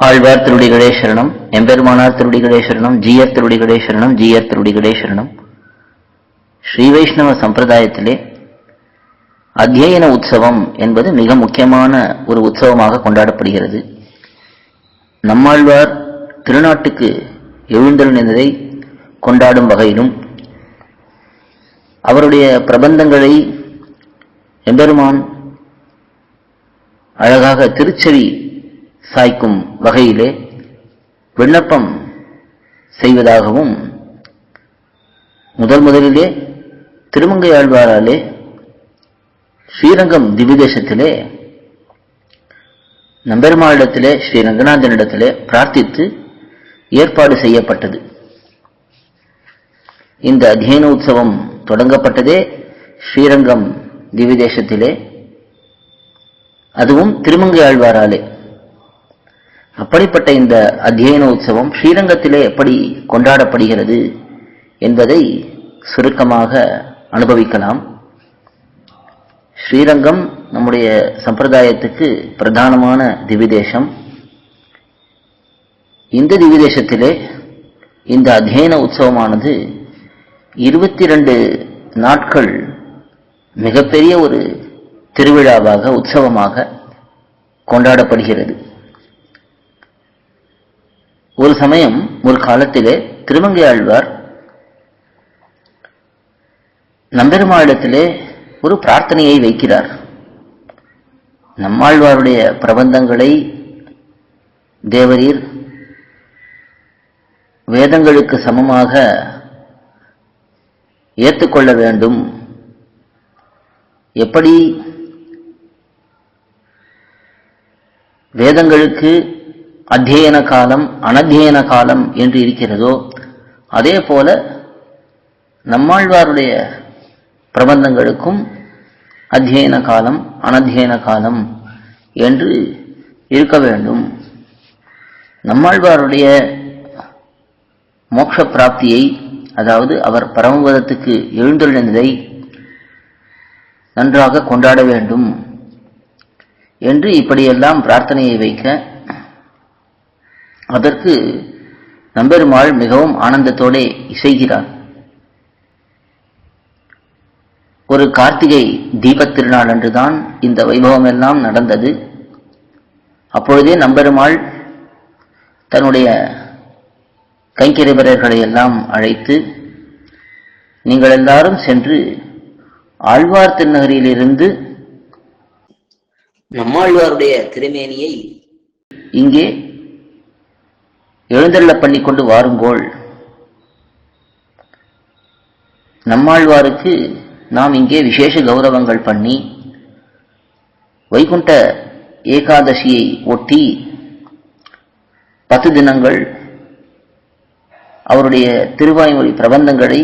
ஆழ்வார் திருடி கடேஸ்வரனும் எம்பெருமானார் திருடி கடேஸ்வரனும் ஜீயர் திருடி கடேஸ்வரனும் ஜீயர் திருடி கடேஸ்வரனும் ஸ்ரீ வைஷ்ணவ சம்பிரதாயத்திலே அத்தியன உற்சவம் என்பது மிக முக்கியமான ஒரு உற்சவமாக கொண்டாடப்படுகிறது. நம்மாழ்வார் திருநாட்டுக்கு எழுந்தருளினதை கொண்டாடும் வகையிலும் அவருடைய பிரபந்தங்களை எம்பெருமான் அழகாக திருச்செவி சாய்க்கும் வகையிலே விண்ணப்பம் செய்வதாகவும் முதல் முதலிலே திருமங்கை ஆழ்வாராலே ஸ்ரீரங்கம் திவிதேசத்திலே நம்பெருமாளிடத்திலே ஸ்ரீ ரங்கநாதனிடத்திலே பிரார்த்தித்து ஏற்பாடு செய்யப்பட்டது. இந்த அத்தியன உற்சவம் தொடங்கப்பட்டதே ஸ்ரீரங்கம் திவிதேசத்திலே அதுவும் திருமங்கை ஆழ்வாராலே. அப்படிப்பட்ட இந்த அத்தியன உற்சவம் ஸ்ரீரங்கத்திலே எப்படி கொண்டாடப்படுகிறது என்பதை சுருக்கமாக அனுபவிக்கலாம். ஸ்ரீரங்கம் நம்முடைய சம்பிரதாயத்துக்கு பிரதானமான திவிதேசம். இந்த திவிதேசத்திலே இந்த அத்தியன உற்சவமானது இருபத்தி ரெண்டு நாட்கள் மிகப்பெரிய ஒரு திருவிழாவாக உற்சவமாக கொண்டாடப்படுகிறது. ஒரு சமயம் ஒரு காலத்திலே திருமங்கை ஆழ்வார் நம்பெருமாளிடத்திலே ஒரு பிரார்த்தனையை வைக்கிறார். நம்மாழ்வாருடைய பிரபந்தங்களை தேவரீர் வேதங்களுக்கு சமமாக ஏற்றுக்கொள்ள வேண்டும். எப்படி வேதங்களுக்கு அத்தியன காலம் அனத்தியன காலம் என்று இருக்கிறதோ அதே போல நம்மாழ்வாருடைய பிரபந்தங்களுக்கும் அத்தியன காலம் அனத்தியன காலம் என்று இருக்க வேண்டும். நம்மாழ்வாருடைய மோட்ச பிராப்தியை அதாவது அவர் பரமபதத்துக்கு எழுந்துள்ளதை நன்றாக கொண்டாட வேண்டும் என்று இப்படியெல்லாம் பிரார்த்தனையை வைக்க அதற்கு நம்பெருமாள் மிகவும் ஆனந்தத்தோടെ இசைகிறார். ஒரு கார்த்திகை தீபத் திருநாள் அன்றுதான் இந்த வைபவம் எல்லாம் நடந்தது. அப்பொழுதே நம்பெருமாள் தன்னுடைய கைங்கரிபரர்களை எல்லாம் அழைத்து நீங்கள் எல்லாரும் சென்று ஆழ்வார் திருநகரிலிருந்து நம்மாழ்வாருடைய திருமேனியை இங்கே எழுந்தருள பண்ணிக்கொண்டு வாருங்கோள். நம்மாழ்வாருக்கு நாம் இங்கே விசேஷ கௌரவங்கள் பண்ணி வைகுண்ட ஏகாதசியை ஒட்டி பத்து தினங்கள் அவருடைய திருவாய்மொழி பிரபந்தங்களை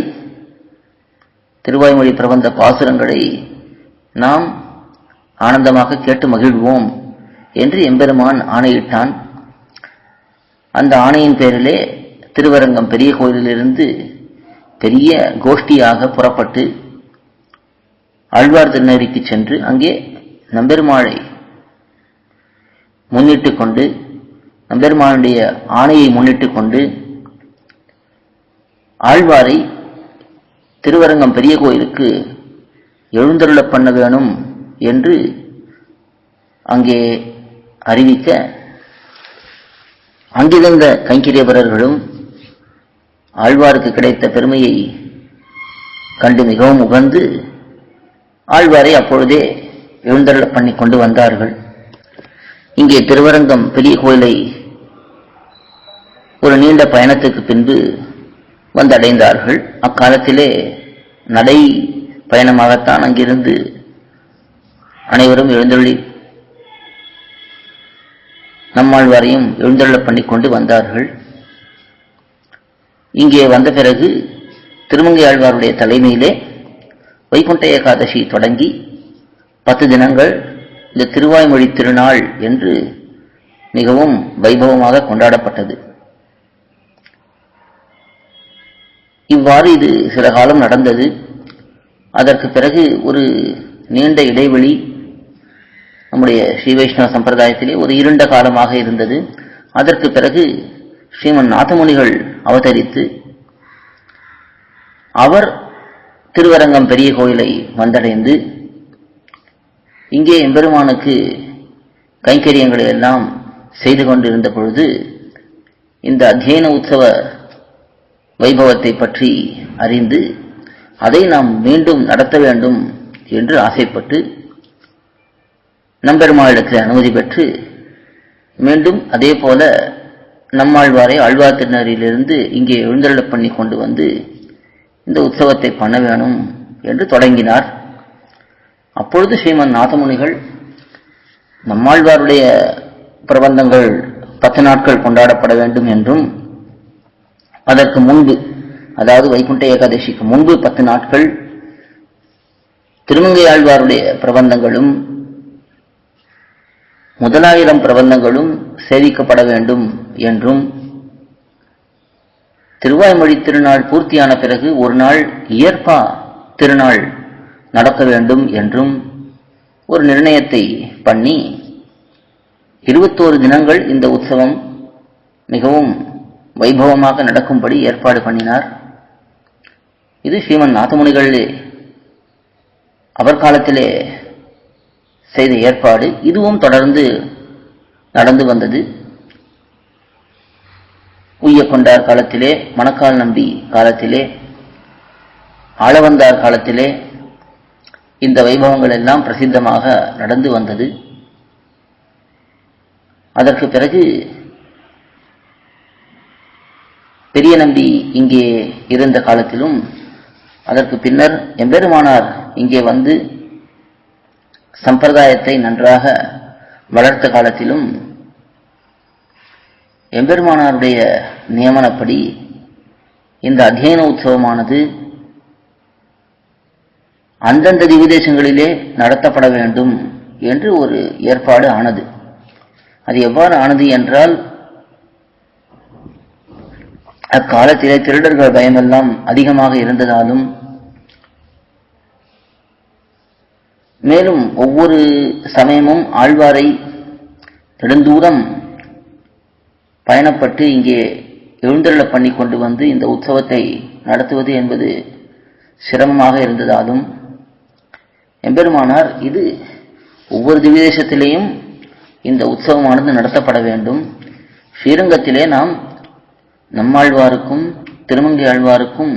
திருவாய்மொழி பிரபந்த பாசுரங்களை நாம் ஆனந்தமாக கேட்டு மகிழ்வோம் என்று எம்பெருமான் ஆணையிட்டான். அந்த ஆணையின் பேரிலே திருவரங்கம் பெரிய கோயிலிலிருந்து பெரிய கோஷ்டியாக புறப்பட்டு ஆழ்வார் திருநகரிக்கு சென்று அங்கே நம்பெருமாளை முன்னிட்டு கொண்டு நம்பெருமானுடைய ஆணையை முன்னிட்டு கொண்டு ஆழ்வாரை திருவரங்கம் பெரிய கோயிலுக்கு எழுந்தருள பண்ண வேணும் என்று அங்கே அறிவிக்க அங்கிருந்த கைங்கிரியவரர்களும் ஆழ்வாருக்கு கிடைத்த பெருமையை கண்டு மிகவும் உகந்து ஆழ்வாரை அப்பொழுதே எழுந்தருள பண்ணி கொண்டு வந்தார்கள். இங்கே திருவரங்கம் பெரிய கோயிலை ஒரு நீண்ட பயணத்துக்கு பின்பு வந்தடைந்தார்கள். அக்காலத்திலே நடை பயணமாகத்தான் அங்கிருந்து அனைவரும் எழுந்தருளி நம்மாழ்வாரையும் எழுந்தருள பண்ணி கொண்டு வந்தார்கள். இங்கே வந்த பிறகு திருமங்கை ஆழ்வாருடைய தலைமையிலே வைகுண்ட ஏகாதசி தொடங்கி பத்து தினங்கள் இந்த திருவாய்மொழி திருநாள் என்று மிகவும் வைபவமாக கொண்டாடப்பட்டது. இவ்வாறு இது சில காலம் நடந்தது. அதற்கு பிறகு ஒரு நீண்ட இடைவெளி நம்முடைய ஸ்ரீ வைஷ்ணவ சம்பிரதாயத்திலே ஒரு இருண்ட காலமாக இருந்தது. அதற்கு பிறகு ஸ்ரீமன் நாதமுனிகள் அவதரித்து அவர் திருவரங்கம் பெரிய கோயிலை வந்தடைந்து இங்கே எம்பெருமானுக்கு கைங்கரியங்களை எல்லாம் செய்து கொண்டிருந்த பொழுது இந்த அத்தியன உற்சவ வைபவத்தை பற்றி அறிந்து அதை நாம் மீண்டும் நடத்த வேண்டும் என்று ஆசைப்பட்டு நம்பெருமாளிடத்தில் அனுமதி பெற்று மீண்டும் அதே போல நம்மாழ்வாரை ஆழ்வார் திருநறியிலிருந்து இங்கே எழுந்தருளப் பண்ணி கொண்டு வந்து இந்த உற்சவத்தை பண்ண வேணும் என்று தொடங்கினார். அப்பொழுது ஸ்ரீமன் நாதமுனிகள் நம்மாழ்வாருடைய பிரபந்தங்கள் பத்து நாட்கள் கொண்டாடப்பட வேண்டும் என்றும் அதற்கு முன்பு அதாவது வைகுண்ட ஏகாதசிக்கு முன்பு பத்து நாட்கள் திருமங்கை ஆழ்வாருடைய பிரபந்தங்களும் முதலாயிரம் பிரபந்தங்களும் சேவிக்கப்பட வேண்டும் என்றும் திருவாய்மொழி திருநாள் பூர்த்தியான பிறகு ஒரு நாள் இயற்பா திருநாள் நடக்க வேண்டும் என்றும் ஒரு நிர்ணயத்தை பண்ணி இருபத்தோரு தினங்கள் இந்த உற்சவம் மிகவும் வைபவமாக நடக்கும்படி ஏற்பாடு பண்ணினார். இது ஸ்ரீமன் நாதமுனிகள் அவர் காலத்திலே செய்த ஏற்பாடு இதுவும் தொடர்ந்து நடந்து வந்தது. உய்ய கொண்டார் காலத்திலே மணக்கால் நம்பி காலத்திலே ஆளவந்தார் காலத்திலே இந்த வைபவங்கள் எல்லாம் பிரசித்தமாக நடந்து வந்தது. அதற்கு பிறகு பெரிய நம்பி இங்கே இருந்த காலத்திலும் அதற்கு பின்னர் எம்பெருமானார் இங்கே வந்து சம்பிரதாயத்தை நன்றாக வளர்த்த காலத்திலும் எம்பெருமானாருடைய நியமனப்படி இந்த அத்தியன உற்சவமானது அந்தந்த திவிதேசங்களிலே நடத்தப்பட வேண்டும் என்று ஒரு ஏற்பாடு ஆனது. அது எவ்வாறு ஆனது என்றால் அக்காலத்திலே திருடர்கள் பயமெல்லாம் அதிகமாக இருந்ததாலும் மேலும் ஒவ்வொரு சமயமும் ஆழ்வாரை நெடுந்தூரம் பயணப்பட்டு இங்கே எழுந்தருள பண்ணி கொண்டு வந்து இந்த உற்சவத்தை நடத்துவது என்பது சிரமமாக இருந்ததாலும் எம்பெருமானார் இது ஒவ்வொரு திவ்யதேசத்திலேயும் இந்த உற்சவமானது நடத்தப்பட வேண்டும். ஸ்ரீரங்கத்திலே நாம் நம்மாழ்வாருக்கும் திருமங்கை ஆழ்வாருக்கும்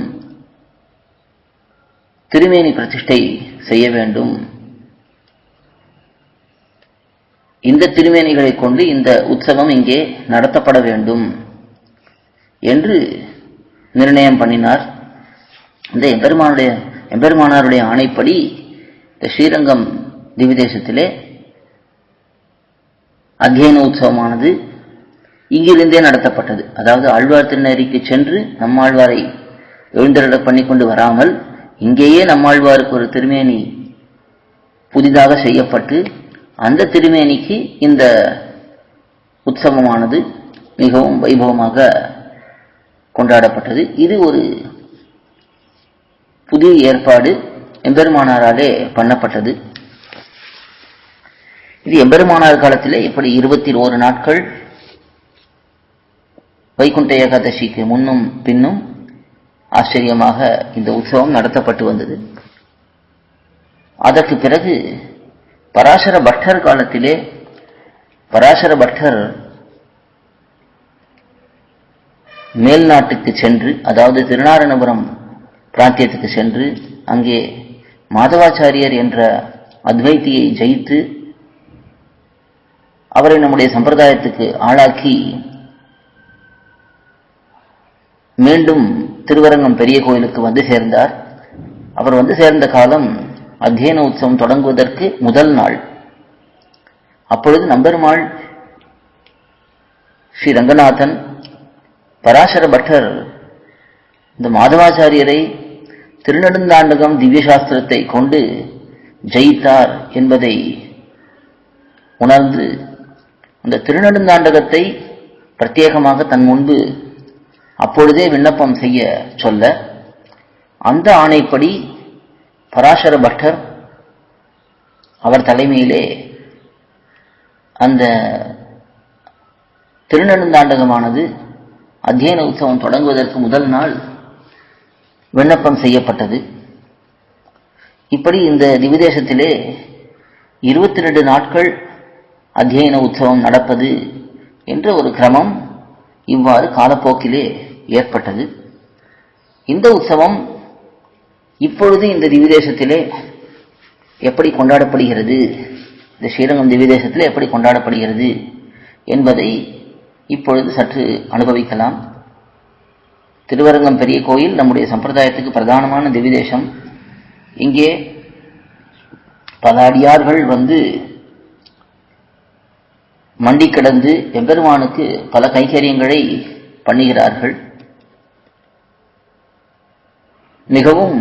திருமேனி பிரதிஷ்டை செய்ய வேண்டும். இந்த திருமேனிகளை கொண்டு இந்த உற்சவம் இங்கே நடத்தப்பட வேண்டும் என்று நிர்ணயம் பண்ணினார். இந்த எம்பெருமானுடைய எம்பெருமானாருடைய ஆணைப்படி இந்த ஸ்ரீரங்கம் திவிதேசத்திலே அத்தியன உற்சவமானது இங்கிருந்தே நடத்தப்பட்டது. அதாவது ஆழ்வார் திருநெறிக்கு சென்று நம்மாழ்வாரை எழுந்தருள பண்ணி கொண்டு வராமல் இங்கேயே நம்மாழ்வாருக்கு ஒரு திருமேனி புதிதாக செய்யப்பட்டு அந்த திருமேனிக்கு இந்த உற்சவமானது மிகவும் வைபவமாக கொண்டாடப்பட்டது. இது ஒரு புதிய ஏற்பாடு எம்பெருமானாராலே பண்ணப்பட்டது. இது எம்பெருமானார் காலத்தில் இப்படி இருபத்தி ஓரு நாட்கள் வைகுண்ட ஏகாதசிக்கு முன்னும் பின்னும் ஆச்சரியமாக இந்த உற்சவம் நடத்தப்பட்டு வந்தது. அதற்கு பிறகு பராசர பட்டர் காலத்திலே பராசர பட்டர் மேல் நாட்டுக்கு சென்று அதாவது திருநாரணபுரம் பிராந்தியத்துக்கு சென்று அங்கே மாதவாச்சாரியர் என்ற அத்வைத்தியை ஜெயித்து அவரை நம்முடைய சம்பிரதாயத்துக்கு ஆளாக்கி மீண்டும் திருவரங்கம் பெரிய கோயிலுக்கு வந்து சேர்ந்தார். அவர் வந்து சேர்ந்த காலம் அத்தியன உற்சவம் தொடங்குவதற்கு முதல் நாள். அப்பொழுது நம்பெருமாள் ஸ்ரீ ரங்கநாதன் பராசர பட்டர் இந்த மாதவாச்சாரியரை திருநெடுந்தாண்டகம் திவ்யசாஸ்திரத்தை கொண்டு ஜெயித்தார் என்பதை உணர்ந்து அந்த திருநெடுந்தாண்டகத்தை பிரத்யேகமாக தன் முன்பு அப்பொழுதே விண்ணப்பம் செய்ய சொல்ல அந்த ஆணைப்படி பராசர பட்டர் அவர் தலைமையிலே அந்த திருநெடுந்தாண்டகமானது அத்தியன உற்சவம் தொடங்குவதற்கு முதல் நாள் விண்ணப்பம் செய்யப்பட்டது. இப்படி இந்த திவிதேசத்திலே இருபத்தி ரெண்டு நாட்கள் அத்தியன உற்சவம் நடப்பது என்ற ஒரு கிரமம் இவ்வாறு காலப்போக்கிலே ஏற்பட்டது. இந்த உற்சவம் இப்பொழுது இந்த திவிதேசத்திலே எப்படி கொண்டாடப்படுகிறது? இந்த ஸ்ரீரங்கம் திவிதேசத்திலே எப்படி கொண்டாடப்படுகிறது என்பதை இப்பொழுது சற்று அனுபவிக்கலாம். திருவரங்கம் பெரிய கோயில் நம்முடைய சம்பிரதாயத்துக்கு பிரதானமான திவிதேசம். இங்கே பல அடியார்கள் வந்து மண்டி கிடந்து எம்பெருமானுக்கு பல கைங்கரியங்களை பண்ணுகிறார்கள். மிகவும்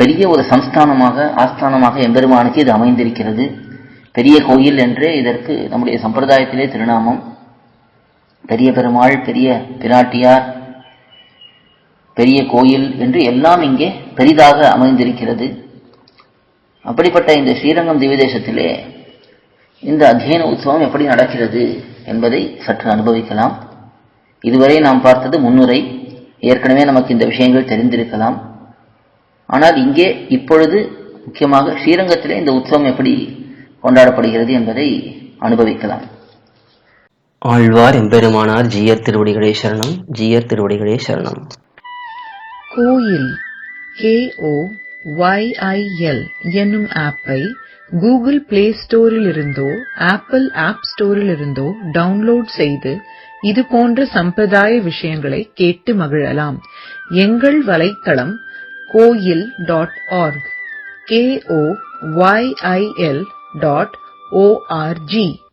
பெரிய ஒரு சம்ஸ்தானமாக ஆஸ்தானமாக எம்பெருமானுக்கு இது அமைந்திருக்கிறது. பெரிய கோயில் என்றே இதற்கு நம்முடைய சம்பிரதாயத்திலே திருநாமம். பெரிய பெருமாள் பெரிய பிராட்டியார் பெரிய கோயில் என்று எல்லாம் இங்கே பெரிதாக அமைந்திருக்கிறது. அப்படிப்பட்ட இந்த ஸ்ரீரங்கம் திவிதேசத்திலே இந்த அத்தியன உற்சவம் எப்படி நடக்கிறது என்பதை சற்று அனுபவிக்கலாம். இதுவரை நாம் பார்த்தது முன்னுரை. ஏற்கனவே நமக்கு இந்த விஷயங்கள் தெரிந்திருக்கலாம். ஆனால் இங்கே இப்பொழுது முக்கியமாக ஸ்ரீரங்கத்திலே இந்த உற்சவம் எப்படி கொண்டாடப்படுகிறது என்பதை அனுபவிக்கலாம். ஆழ்வார் எம்பெருமானார் ஜீயர் திருவடிகளே சரணம் ஜீயர் திருவடிகளே சரணம். கோயில் கேஓ ஒய்ஐஎல் என்னும் ஆப்பை கூகுள் பிளே ஸ்டோரிலிருந்தோ ஆப்பிள் ஆப் ஸ்டோரிலிருந்தோ டவுன்லோட் செய்து இது போன்ற சம்பிரதாய விஷயங்களை கேட்டு மகிழலாம். எங்கள் வலைத்தளம் coil.org, K-O-Y-I-L dot O-R-G.